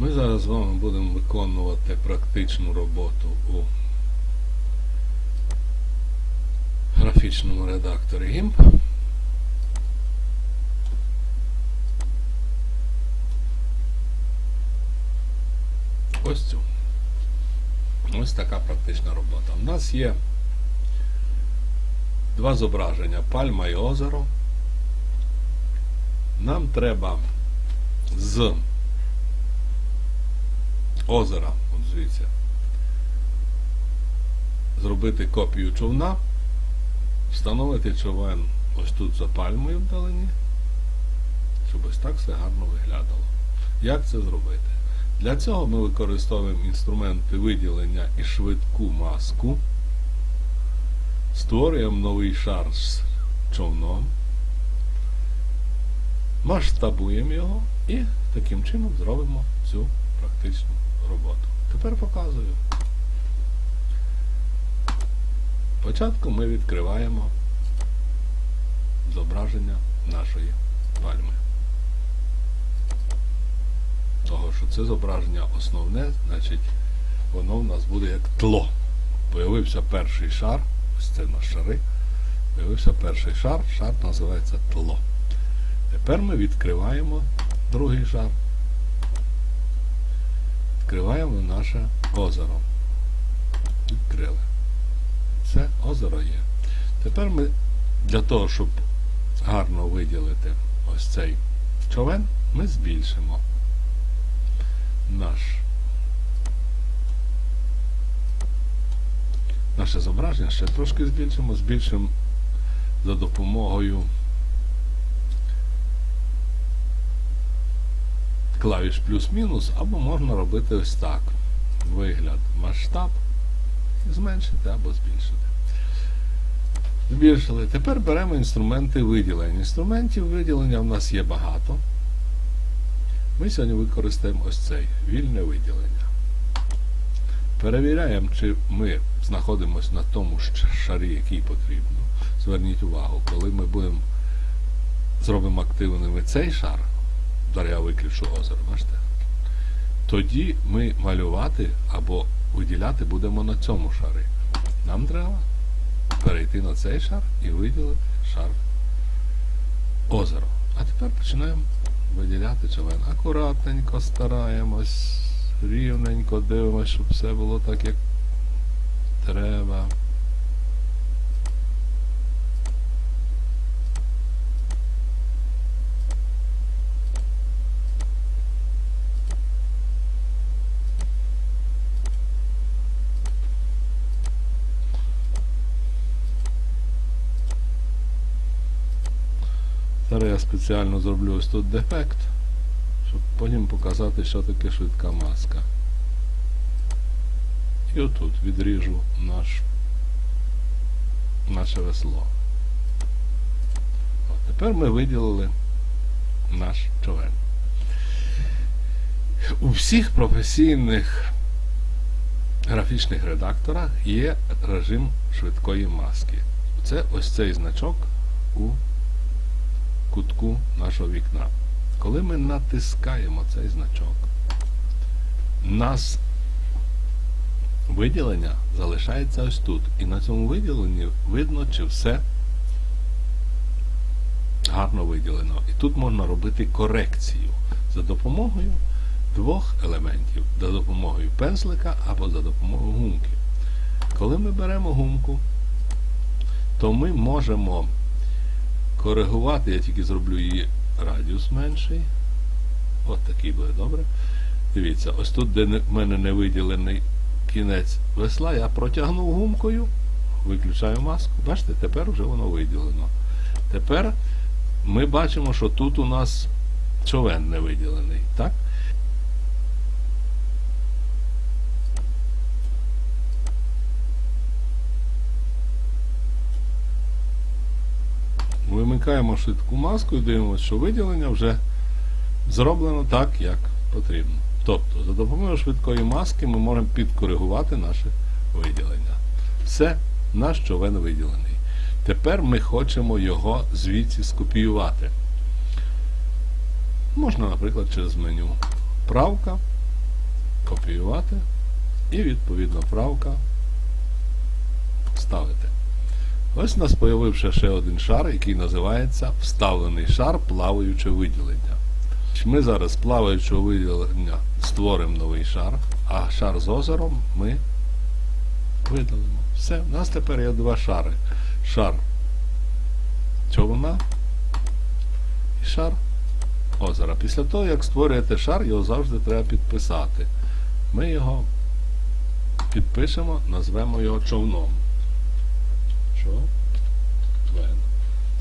Ми зараз з вами будемо виконувати практичну роботу у графічному редакторі GIMP. Ось цю. Ось така практична робота. У нас є два зображення пальма і озеро. Нам треба з озера, от звідси, зробити копію човна, встановити човен ось тут за пальмою вдалині, щоб ось так все гарно виглядало. Як це зробити? Для цього ми використовуємо інструменти виділення і швидку маску, створюємо новий шар з човном, масштабуємо його і таким чином зробимо цю практичну роботу. Тепер показую. Спочатку ми відкриваємо зображення нашої пальми. Того, що це зображення основне, значить воно в нас буде як тло. Появився перший шар, ось це наш шари. Появився перший шар, шар називається тло. Тепер ми відкриваємо другий шар. Відкриваємо наше озеро. Відкрили. Це озеро є. Тепер ми для того, щоб гарно виділити ось цей човен, ми збільшимо наш наше зображення, ще трошки збільшимо, збільшимо за допомогою клавіш плюс-мінус, або можна робити ось так. Вигляд масштаб зменшити або збільшити. Збільшили. Тепер беремо інструменти виділення. Інструментів виділення в нас є багато. Ми сьогодні використаємо ось цей вільне виділення. Перевіряємо, чи ми знаходимося на тому шарі, який потрібно. Зверніть увагу, коли ми будемо зробимо активними цей шар, я виключу озеро, бачите? Тоді ми малювати або виділяти будемо на цьому шарі. Нам треба перейти на цей шар і виділити шар озеро. А тепер починаємо виділяти човен. Акуратненько стараємось, рівненько дивимося, щоб все було так, як треба. Зараз я спеціально зроблю ось тут дефект, щоб потім показати, що таке швидка маска. І отут відріжу наш, наше весло. От, тепер ми виділили наш човен. У всіх професійних графічних редакторах є режим швидкої маски. Це ось цей значок у кутку нашого вікна. Коли ми натискаємо цей значок, нас виділення залишається ось тут. І на цьому виділенні видно, чи все гарно виділено. І тут можна робити корекцію за допомогою двох елементів, за допомогою пензлика або за допомогою гумки. Коли ми беремо гумку, то ми можемо коригувати, я тільки зроблю її радіус менший. От такий буде добре. Дивіться, ось тут, де в мене не виділений кінець весла, я протягнув гумкою, виключаю маску. Бачите, тепер вже воно виділено. Тепер ми бачимо, що тут у нас човен не виділений. Так? Вимикаємо швидку маску і дивимося, що виділення вже зроблено так, як потрібно. Тобто, за допомогою швидкої маски ми можемо підкоригувати наше виділення. Все, наш човен виділений. Тепер ми хочемо його звідси скопіювати. Можна, наприклад, через меню правка, копіювати і відповідно правка ставити. Ось у нас появився ще один шар, який називається вставлений шар плаваюче виділення. Ми зараз плаваючого виділення створимо новий шар, а шар з озером ми видалимо. Все, у нас тепер є два шари. Шар човна і шар озера. Після того, як створюєте шар, його завжди треба підписати. Ми його підпишемо, назвемо його човном. Човен.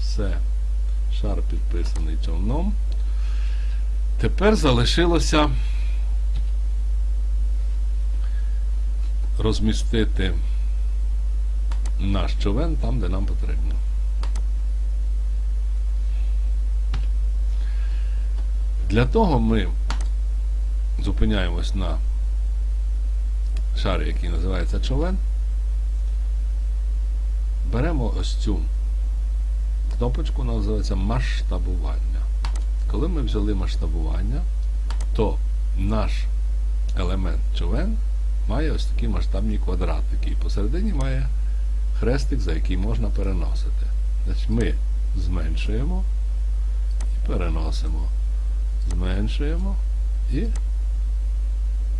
Все. Шар підписаний човном. Тепер залишилося розмістити наш човен там, де нам потрібно. Для того ми зупиняємось на шарі, який називається човен. Беремо ось цю кнопочку, вона називається масштабування. Коли ми взяли масштабування, то наш елемент човен має ось такі масштабні квадратики. І посередині має хрестик, за який можна переносити. Значить, ми зменшуємо і переносимо. Зменшуємо і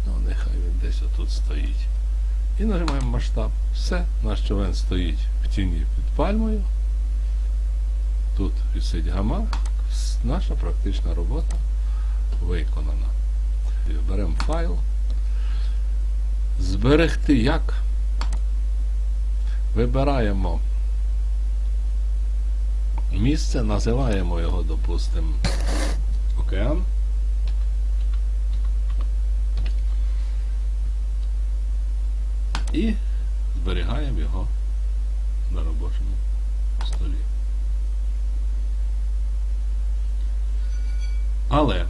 ну, нехай він десь отут стоїть. І нажимаємо масштаб. Все, наш човен стоїть тіні під пальмою. Тут висить гамак. Наша практична робота виконана. Беремо файл. Зберегти як? Вибираємо місце, називаємо його, допустимо, океан. І зберігаємо його на робочому столі. Але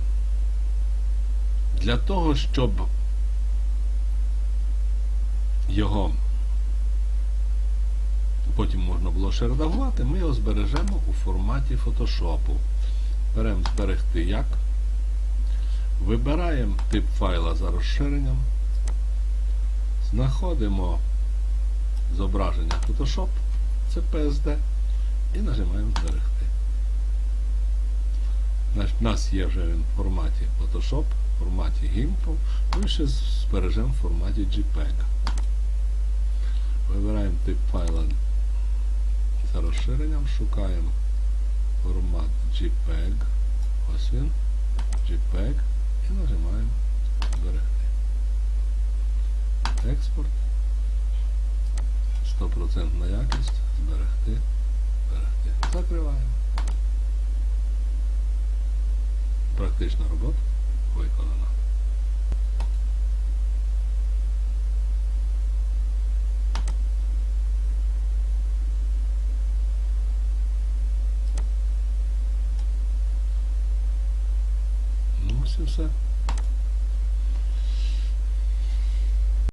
для того, щоб його потім можна було ще редагувати, ми його збережемо у форматі фотошопу. Беремо зберегти як. Вибираємо тип файла за розширенням. Знаходимо зображення Photoshop, це PSD, і нажимаємо зберегти. У нас є вже він в форматі Photoshop, в форматі GIMP, ми ще збережемо в форматі JPEG. Вибираємо тип файла за розширенням, шукаємо формат JPEG. Ось він, JPEG, і нажимаємо зберегти. Експорт. 100% якість. Зберегти. Зберегти. Закриваємо. Практична робота виконана. Ну, і все.